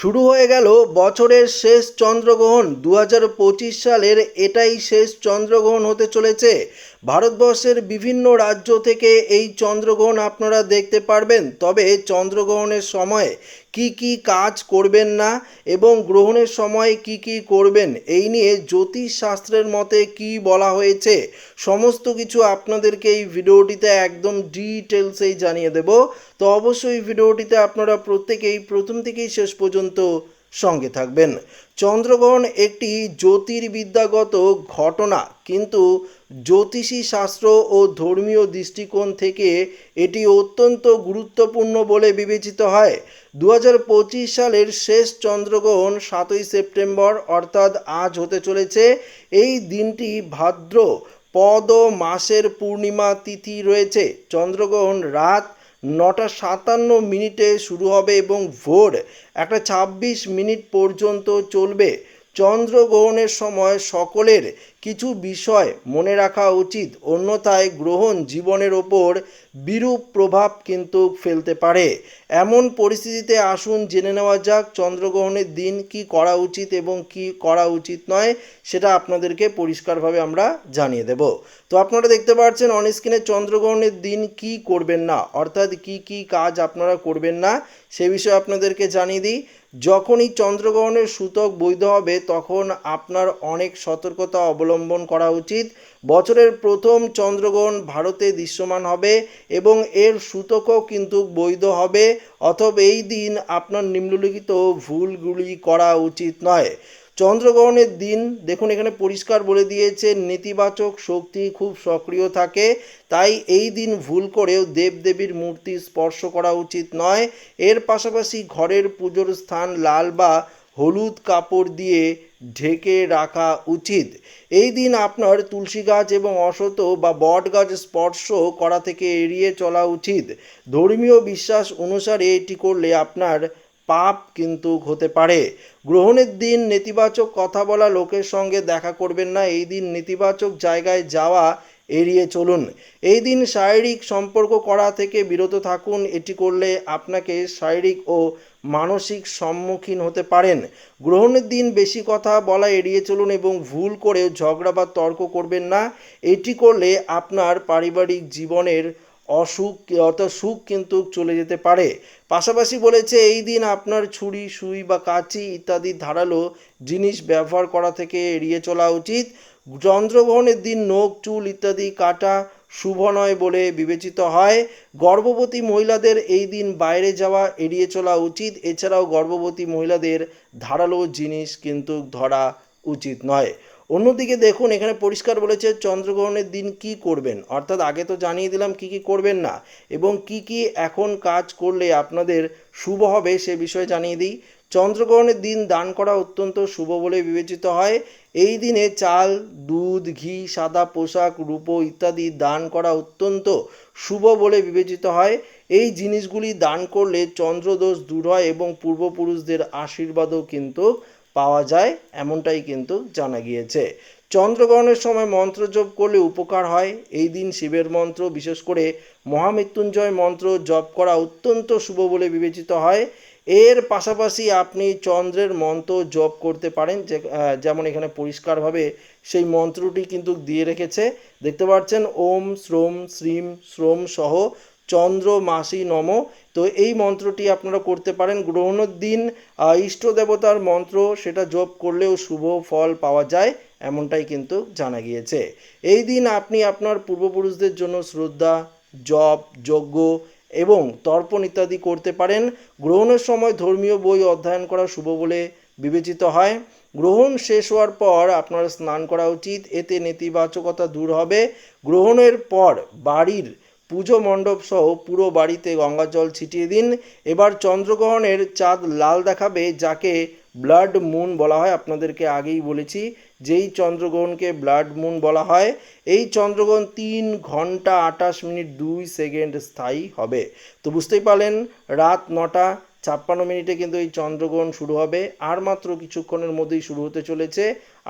শুরু হয়ে গেল বছরের শেষ চন্দ্রগ্রহণ। দু হাজার পঁচিশ সালের এটাই শেষ চন্দ্রগ্রহণ হতে চলেছে। ভারতবর্ষের বিভিন্ন রাজ্য থেকে এই চন্দ্রগ্রহণ আপনারা দেখতে পারবেন। তবে চন্দ্রগ্রহণের সময় কি কি কাজ করবেন না এবং গ্রহণের সময় কি কি করবেন, এই নিয়ে জ্যোতিষ শাস্ত্রের মতে কি বলা হয়েছে, সমস্ত কিছু আপনাদেরকে এই ভিডিওটিতে একদম ডিটেলসেই জানিয়ে দেব। তো অবশ্যই ভিডিওটিতে আপনারা প্রত্যেকেই, প্রথম থেকেই শেষ পর্যন্ত সঙ্গে থাকবেন। চন্দ্রগ্রহণ একটি জ্যোতির্বিদ্যাগত ঘটনা, কিন্তু জ্যোতিষী শাস্ত্র ও ধর্মীয় দৃষ্টিকোণ থেকে এটি অত্যন্ত গুরুত্বপূর্ণ বলে বিবেচিত হয়। দু হাজার পঁচিশ সালের শেষ চন্দ্রগ্রহণ সাতই সেপ্টেম্বর, অর্থাৎ আজ হতে চলেছে। এই দিনটি ভাদ্র পদ মাসের পূর্ণিমা তিথি রয়েছে। চন্দ্রগ্রহণ রাত নটা সাতান্ন মিনিটে শুরু হবে এবং ভোর একটা ছাব্বিশ মিনিট পর্যন্ত চলবে। চন্দ্রগ্রহণের সময় সকলের কিছু বিষয় মনে রাখা উচিত। অন্যথায় গ্রহণ জীবনের ওপর বিরূপ প্রভাব কিন্তু ফেলতে পারে। এমন পরিস্থিতিতে আসুন, জেনে নেওয়া যাক চন্দ্রগ্রহণের দিন কি করা উচিত এবং কি করা উচিত নয়, সেটা আপনাদেরকে পরিষ্কারভাবে আমরা জানিয়ে দেব। তো আপনারা দেখতে পাচ্ছেন অন স্ক্রিনে চন্দ্রগ্রহণের দিন কি করবেন না, অর্থাৎ কি কি কাজ আপনারা করবেন না, সে বিষয়ে আপনাদেরকে জানিয়ে দিই। যখনই চন্দ্রগ্রহণের সূতক বৈধ হবে, তখন আপনার অনেক সতর্কতা অবলম্বন করা উচিত। বছরের প্রথম চন্দ্রগ্রহণ ভারতে দৃশ্যমান হবে এবং এর সূতকও কিন্তু বৈধ হবে, অথবা এই দিন আপনার নিম্নলিখিত ভুলগুলি করা উচিত নয়। চন্দ্রগ্রহণের দিন, দেখুন এখানে পরিষ্কার বলে দিয়েছে, নেতিবাচক শক্তি খুব সক্রিয় থাকে, তাই এই দিন ভুল করেও দেবদেবীর মূর্তি স্পর্শ করা উচিত নয়। এর পাশাপাশি ঘরের পুজোর স্থান লাল বা হলুদ কাপড় দিয়ে ঢেকে রাখা উচিত। এই দিন আপনার তুলসী গাছ এবং অশত বা বট গাছ স্পর্শ করা থেকে এড়িয়ে চলা উচিত। ধর্মীয় বিশ্বাস অনুসারে এটি করলে আপনার পাপ কিন্তু হতে পারে। গ্রহণের দিন নেতিবাচক কথা বলা লোকের সঙ্গে দেখা করবেন না। এই দিন নেতিবাচক জায়গায় যাওয়া এড়িয়ে চলুন। এই দিন শারীরিক সম্পর্ক করা থেকে বিরত থাকুন। এটি করলে আপনাকে শারীরিক ও মানসিক সম্মুখীন হতে পারেন। গ্রহণের দিন বেশি কথা বলা এড়িয়ে চলুন এবং ভুল করে ঝগড়া বা তর্ক করবেন না। এটি করলে আপনার পারিবারিক জীবনের অসুখ অর্থাৎ সুখ কিন্তু চলে যেতে পারে। পাশাপাশি বলেছে, এই দিন আপনার ছুরি, সুই বা কাঁচি ইত্যাদি ধারালো জিনিস ব্যবহার করা থেকে এড়িয়ে চলা উচিত। চন্দ্রগ্রহণের দিন নখ, চুল ইত্যাদি কাটা শুভ নয় বলে বিবেচিত হয়। গর্ভবতী মহিলাদের এই দিন বাইরে যাওয়া এড়িয়ে চলা উচিত। এছাড়াও গর্ভবতী মহিলাদের ধারালো জিনিস কিন্তু ধরা উচিত নয়। অন্যদিকে দেখুন, এখানে পরিষ্কার বলেছে চন্দ্রগ্রহণের দিন কি করবেন? অর্থাৎ আগে তো জানিয়ে দিলাম কি কি করবেন না। এবং কি কি এখন কাজ করলে আপনাদের শুভ হবে সে বিষয়ে জানিয়ে দিই। চন্দ্রগ্রহণের দিন দান করা অত্যন্ত শুভ বলে বিবেচিত হয়। এই দিনে চাল, দুধ, ঘি, সাদা পোশাক, রূপো ইত্যাদি দান করা অত্যন্ত শুভ বলে বিবেচিত হয়। এই জিনিসগুলি দান করলে চন্দ্রদোষ দূর হয় এবং পূর্বপুরুষদের আশীর্বাদও কিন্তু পাওয়া যায়, এমনটাই কিন্তু জানা গিয়েছে। চন্দ্রগ্রহণের সময় মন্ত্র জপ করলে উপকার হয়। এই দিন শিবের মন্ত্র, বিশেষ করে মহামৃত্যুঞ্জয় মন্ত্র জপ করা অত্যন্ত শুভ বলে বিবেচিত হয়। এর পাশাপাশি আপনি চন্দ্রের মন্ত্র জপ করতে পারেন, যে যেমন এখানে পরিষ্কারভাবে সেই মন্ত্রটি কিন্তু দিয়ে রেখেছে। দেখতে পাচ্ছেন, ওম, শ্রোম, শ্রীম, শ্রোম সহ চন্দ্র মাসি নম। তো এই মন্ত্রটি আপনারা করতে পারেন। গ্রহণের দিন ইষ্ট দেবতার মন্ত্র, সেটা জপ করলেও শুভ ফল পাওয়া যায়, এমনটাই কিন্তু জানা গিয়েছে। এই দিন আপনি আপনার পূর্বপুরুষদের জন্য শ্রদ্ধা, জপ, যজ্ঞ এবং তর্পণ ইত্যাদি করতে পারেন। গ্রহণের সময় ধর্মীয় বই অধ্যয়ন করা শুভ বলে বিবেচিত হয়। গ্রহণ শেষ হওয়ার পর আপনার স্নান করা উচিত। এতে নেতিবাচকতা দূর হবে। গ্রহণের পর বাড়ির পুজো মণ্ডপ সহ পুরো বাড়িতে গঙ্গা জল ছিটিয়ে দিন। এবার চন্দ্রগ্রহণের চাঁদ লাল দেখাবে, যাকে ব্লাড মুন বলা হয়। আপনাদেরকে আগেই বলেছি, যেই চন্দ্রগ্রহণকে ব্লাড মুন বলা হয়, এই চন্দ্রগ্রহণ তিন ঘণ্টা আটাশ মিনিট দুই সেকেন্ড স্থায়ী হবে। তো বুঝতেই পারলেন, রাত নটা ছাপ্পান্ন মিনিটে কিন্তু এই চন্দ্রগ্রহণ শুরু হবে। আর মাত্র কিছুক্ষণের মধ্যেই শুরু হতে চলেছে।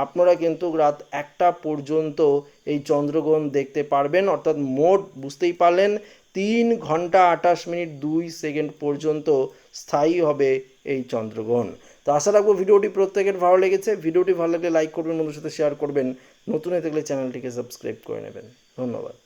আপনারা কিন্তু রাত একটা পর্যন্ত এই চন্দ্রগ্রহণ দেখতে পারবেন। অর্থাৎ মোট বুঝতেই পারলেন, তিন ঘণ্টা আঠাশ মিনিট দুই সেকেন্ড পর্যন্ত স্থায়ী হবে এই চন্দ্রগ্রহণ। তো আশা রাখব ভিডিওটি প্রত্যেকের ভালো লেগেছে। ভিডিওটি ভালো লাগলে লাইক করবেন বন্ধুর সাথে শেয়ার করবেন। নতুন হয়ে থাকলে চ্যানেলটিকে সাবস্ক্রাইব করে নেবেন। ধন্যবাদ।